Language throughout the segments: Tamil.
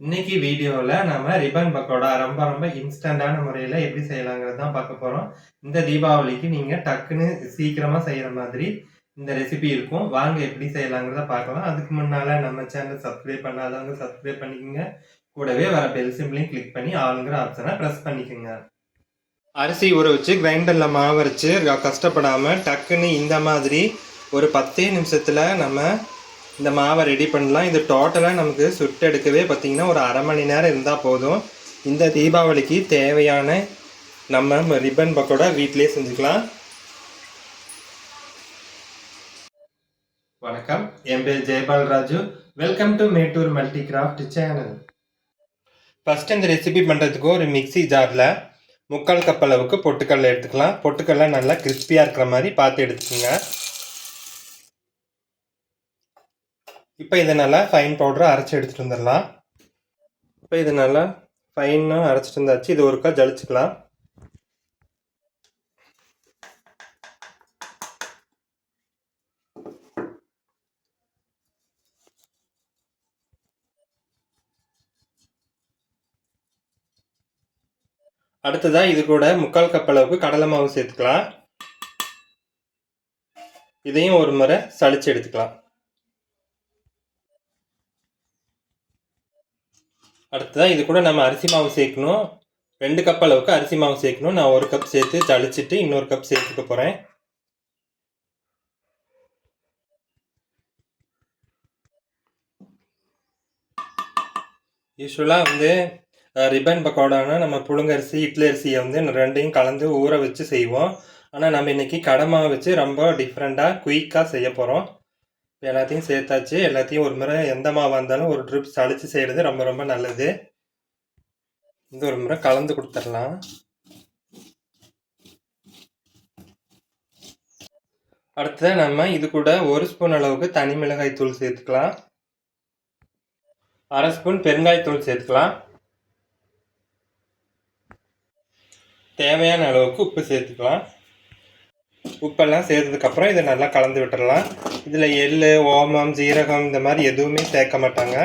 இன்னைக்கு வீடியோவில் நம்ம ரிப்பன் பக்கோடா ரொம்ப ரொம்ப இன்ஸ்டண்டான முறையில் எப்படி செய்யலாங்கிறது தான் பார்க்க போகிறோம் இந்த தீபாவளிக்கு நீங்கள் டக்குன்னு சீக்கிரமாக செய்கிற மாதிரி இந்த ரெசிபி இருக்கும். வாங்க எப்படி செய்யலாங்கிறத பார்க்கலாம். அதுக்கு முன்னால் நம்ம சேனல் சப்ஸ்கிரைப் பண்ணாதவங்க சப்ஸ்கிரைப் பண்ணிக்கோங்க. கூடவே வர பெல் சிம்லையும் கிளிக் பண்ணி ஆளுங்கிற ஆப்ஷனை ப்ரெஸ் பண்ணிக்கோங்க. அரிசி ஊற வச்சு கிரைண்டரில் மாவரைச்சு கஷ்டப்படாமல் டக்குன்னு இந்த மாதிரி ஒரு பத்தே நிமிஷத்தில் நம்ம இந்த மாவை ரெடி பண்ணலாம். இது டோட்டலாக நமக்கு சுட்டெடுக்கவே பார்த்திங்கன்னா ஒரு அரை மணி நேரம் இருந்தால் போதும். இந்த தீபாவளிக்கு தேவையான நம்ம ரிப்பன் பக்கோடா வீட்டிலே செஞ்சுக்கலாம். வணக்கம். என் பேர் Jayapal Raju. Welcome to Mettur multi craft channel first இந்த ரெசிபி பண்ணுறதுக்கு ஒரு மிக்ஸி ஜாரில் முக்கால் கப் அளவுக்கு பொட்டுக்கடலை எடுத்துக்கலாம். பொட்டுக்கடலை நல்லா கிறிஸ்பியாக இருக்கிற மாதிரி பார்த்து எடுத்துக்கோங்க. இப்போ இதை நல்லா ஃபைன் பவுடரை அரைச்சி எடுத்துகிட்டு வந்துடலாம். இப்போ இது நல்லா ஃபைனாக அரைச்சிட்டு இருந்தாச்சு இது ஒருக்கா ஜலிச்சுக்கலாம். அடுத்ததாக இது கூட முக்கால் கப் அளவுக்கு கடலை மாவு சேர்த்துக்கலாம். இதையும் ஒரு முறை சளிச்சு எடுத்துக்கலாம். அடுத்ததாக இது கூட நம்ம அரிசி மாவு சேர்க்கணும். ரெண்டு கப் அளவுக்கு அரிசி மாவு சேர்க்கணும். நான் ஒரு கப் சேர்த்து ஜலிச்சிட்டு இன்னொரு கப் சேர்த்துக்க போகிறேன் யூஸ்வலாக வந்து ரிப்பன் பக்கோடானா நம்ம புழுங்கரிசி இட்லி அரிசியை வந்து ரெண்டையும் கலந்து ஊற வச்சு செய்வோம். ஆனால் நம்ம இன்றைக்கி கடை வச்சு ரொம்ப டிஃப்ரெண்ட்டாக குயிக்காக செய்ய போகிறோம் எல்லாத்தையும் சேர்த்தாச்சு. எல்லாத்தையும் ஒரு முறை எந்த மாவாக இருந்தாலும் ஒரு ட்ரிப் சளிச்சு செய்கிறது ரொம்ப ரொம்ப நல்லது. இது ஒரு முறை கலந்து கொடுத்துடலாம். அடுத்ததாக நம்ம இது கூட ஒரு ஸ்பூன் அளவுக்கு தனி மிளகாய் தூள் சேர்த்துக்கலாம். அரை ஸ்பூன் பெருங்காயத்தூள் சேர்த்துக்கலாம். தேவையான அளவுக்கு உப்பு சேர்த்துக்கலாம். உப்பெல்லாம் சேர்த்ததுக்கப்புறம் இதை நல்லா கலந்து விட்டுடலாம். இதில் எள் ஓமம் ஜீரகம் இந்த மாதிரி எதுவுமே சேர்க்க மாட்டாங்க.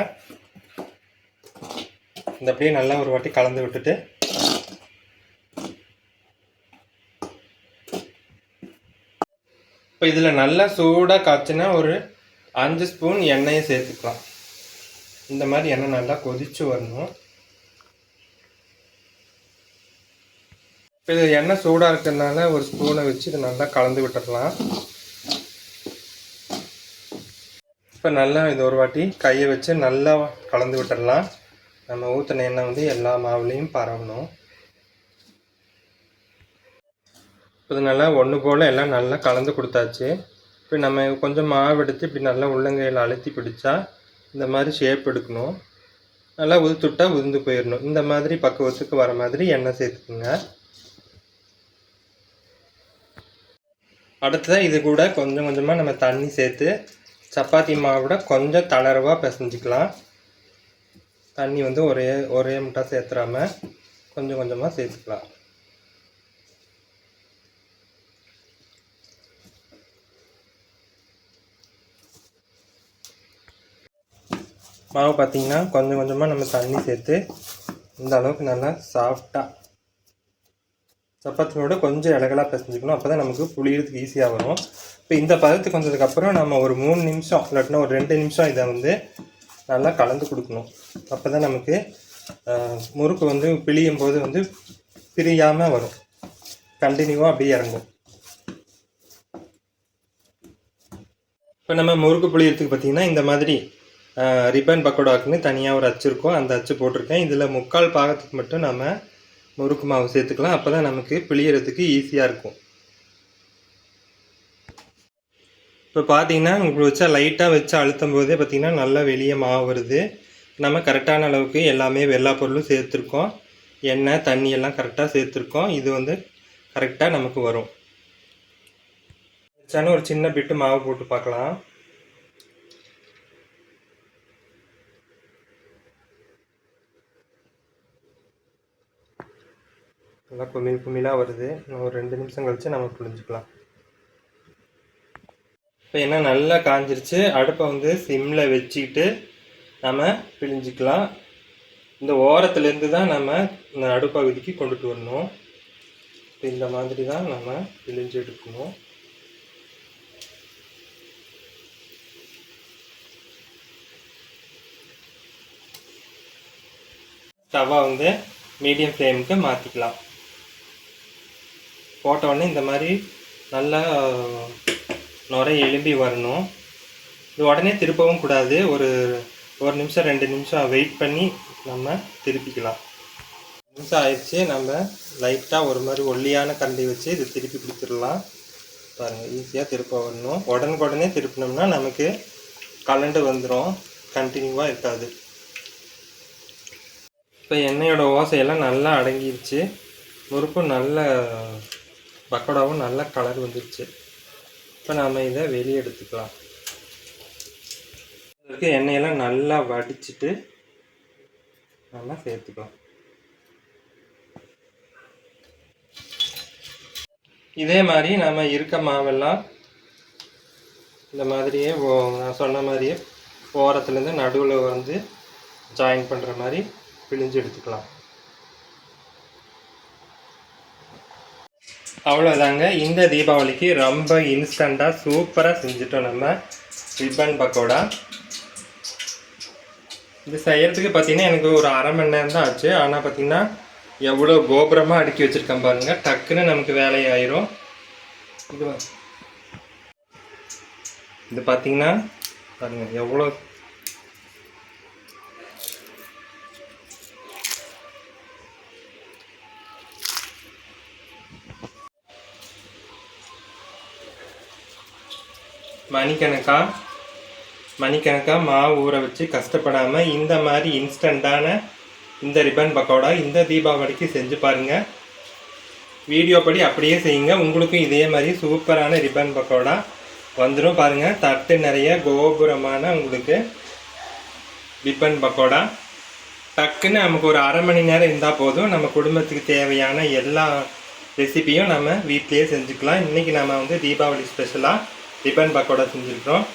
இந்த அப்படியே நல்லா ஒரு வாட்டி கலந்து விட்டுட்டு. இப்போ இதில் நல்லா சூடாக காய்ச்சினா ஒரு அஞ்சு ஸ்பூன் எண்ணெயை சேர்த்துக்கலாம். இந்த மாதிரி எண்ணெய் நல்லா கொதிச்சு வரணும். இப்போ இது எண்ணெய் சூடாக இருக்கிறதுனால ஒரு ஸ்பூனை வச்சு இதை நல்லா கலந்து விட்டுடலாம் இப்போ நல்லா இது ஒரு வாட்டி கையை வச்சு நல்லா கலந்து விட்டுடலாம் நம்ம ஊற்றின எண்ணெய் வந்து எல்லா மாவுலேயும் பரவணும். இப்போ நல்லா ஒன்று போல் எல்லாம் நல்லா கலந்து கொடுத்தாச்சு. இப்போ நம்ம கொஞ்சம் மாவு எடுத்து இப்படி நல்லா உள்ளங்கையில் அழுத்தி பிடிச்சா இந்த மாதிரி ஷேப் எடுக்கணும். நல்லா உதுத்துட்டா உதிர்ந்து போயிடணும் இந்த மாதிரி பக்குவத்துக்கு வர மாதிரி எண்ணெய் சேர்த்துக்குங்க. அடுத்ததாக இது கூட கொஞ்சம் கொஞ்சமாக நம்ம தண்ணி சேர்த்து சப்பாத்தி மாவோட கொஞ்சம் தளர்வாக பிசைஞ்சிக்கலாம். தண்ணி வந்து ஒரே ஒரே முட்டாக சேர்த்துறாம கொஞ்சம் கொஞ்சமாக சேர்த்துக்கலாம் மாவு பார்த்திங்கன்னா கொஞ்சம் கொஞ்சமாக நம்ம தண்ணி சேர்த்து இந்த அளவுக்கு நல்லா சாஃப்டாக சப்பாத்தியோட கொஞ்சம் இலகலாக பிசைஞ்சிக்கணும். அப்போ தான் நமக்கு புளியறதுக்கு ஈஸியாக வரும். இப்போ இந்த பதத்துக்கு வந்ததுக்கப்புறம் நம்ம ஒரு மூணு நிமிஷம் இல்லாட்டினா ஒரு ரெண்டு நிமிஷம் இதை வந்து நல்லா கலந்து கொடுக்கணும். அப்போ தான் நமக்கு முறுக்கு வந்து பிழியும் போது வந்து பிரியாமல் வரும். கண்டினியூவாக அப்படியே இறங்கும். இப்போ நம்ம முறுக்கு புளியறதுக்கு பார்த்திங்கன்னா இந்த மாதிரி ரிப்பன் பக்கோடாக்குன்னு தனியாக ஒரு அச்சு இருக்கும். அந்த அச்சு போட்டிருக்கேன். இதில் முக்கால் பாகத்துக்கு மட்டும் நம்ம முறுக்கு மாவு சேர்த்துக்கலாம். அப்போ தான் நமக்கு பிழியறதுக்கு ஈஸியாக இருக்கும். இப்போ பார்த்தீங்கன்னா உங்களுக்கு வச்சா லைட்டாக வச்சு அழுத்தும் போதே பார்த்திங்கன்னா நல்லா வெளியே மாவு வருது. நம்ம கரெக்டான அளவுக்கு எல்லாமே எல்லா பொருளும் சேர்த்துருக்கோம். எண்ணெய் தண்ணி எல்லாம் கரெக்டாக சேர்த்துருக்கோம். இது வந்து கரெக்டாக நமக்கு வரும். வச்சாலும் ஒரு சின்ன பிட்டு மாவு போட்டு பார்க்கலாம். நல்லா குமிழ் குமிழாக வருது ஒரு ரெண்டு நிமிஷம் கழித்து நம்ம புழிஞ்சிக்கலாம் இப்போ என்ன நல்லா காஞ்சிருச்சு. அடுப்பை வந்து சிம்மில் வச்சுக்கிட்டு நம்ம பிழிஞ்சிக்கலாம். இந்த ஓரத்துலேருந்து தான் நம்ம இந்த நடுப்பகுதிக்கு கொண்டுட்டு வரணும். இப்போ இந்த மாதிரி தான் நம்ம பிழிஞ்சு எடுக்கணும். ஸ்டவ்வை வந்து மீடியம் ஃப்ளேமுக்கு மாற்றிக்கலாம் போட்டவுடனே இந்த மாதிரி நல்லா நுரை எலும்பி வரணும். இது உடனே திருப்பவும் கூடாது. ஒரு ஒரு நிமிஷம் ரெண்டு நிமிஷம் வெயிட் பண்ணி நம்ம திருப்பிக்கலாம். நிமிஷம் ஆயிடுச்சு. நம்ம லைட்டாக ஒரு மாதிரி ஒல்லியான கரண்டி வச்சு இது திருப்பி பிடிச்சிடலாம் பாருங்கள் ஈஸியாக திருப்ப வரணும். உடனுக்குடனே திருப்பினோம்னா நமக்கு கலண்டு வந்துடும் கண்டினியூவாக இருக்காது. இப்போ எண்ணெயோட ஓசையெல்லாம் நல்லா அடங்கிடுச்சு முறுக்கும் நல்ல பக்கோடாவும் நல்ல கலர் வந்துருச்சு. இப்போ நாம் இதை வெளியே எடுத்துக்கலாம். இதுக்கு எண்ணெயெல்லாம் நல்லா வடிச்சிட்டு நம்ம சேர்த்துக்கலாம். இதே மாதிரி நம்ம இருக்க மாவெல்லாம் இந்த மாதிரியே நான் சொன்ன மாதிரியே ஓரத்துலேருந்து நடுவில் வந்து ஜாயின் பண்ணுற மாதிரி பிழிஞ்சு எடுத்துக்கலாம். அவ்வளோதாங்க இந்த தீபாவளிக்கு ரொம்ப இன்ஸ்டண்ட்டாக சூப்பராக செஞ்சுட்டோம் நம்ம ரிப்பன் பக்கோடா. இது செய்கிறதுக்கு பார்த்தீங்கன்னா எனக்கு ஒரு அரை மணி நேரம் தான் ஆச்சு. ஆனால் பார்த்தீங்கன்னா எவ்வளோ கோபுரமாக அடுக்கி வச்சுருக்கேன் பாருங்கள் டக்குன்னு நமக்கு வேலையாயிரும். இது இது பார்த்தீங்கன்னா பாருங்கள் எவ்வளோ மணிக்கணக்கா? மணிக்கணக்காக மாவு ஊற வச்சு கஷ்டப்படாமல் இந்த மாதிரி இன்ஸ்டண்ட்டான இந்த ரிப்பன் பக்கோடா இந்த தீபாவளிக்கு செஞ்சு பாருங்கள் வீடியோ படி அப்படியே செய்யுங்க. உங்களுக்கும் இதே மாதிரி சூப்பரான ரிப்பன் பக்கோடா வந்துடும் பாருங்கள் தட்டு நிறைய கோபுரமான உங்களுக்கு ரிப்பன் பக்கோடா. டக்குன்னு நமக்கு ஒரு அரை மணி நேரம் இருந்தால் போதும். நம்ம குடும்பத்துக்கு தேவையான எல்லா ரெசிபியும் நம்ம வீட்டிலேயே செஞ்சுக்கலாம். இன்றைக்கி நம்ம வந்து தீபாவளி ஸ்பெஷலாக ரிப்பன் பக்கோடா செஞ்சுருக்கிறோம்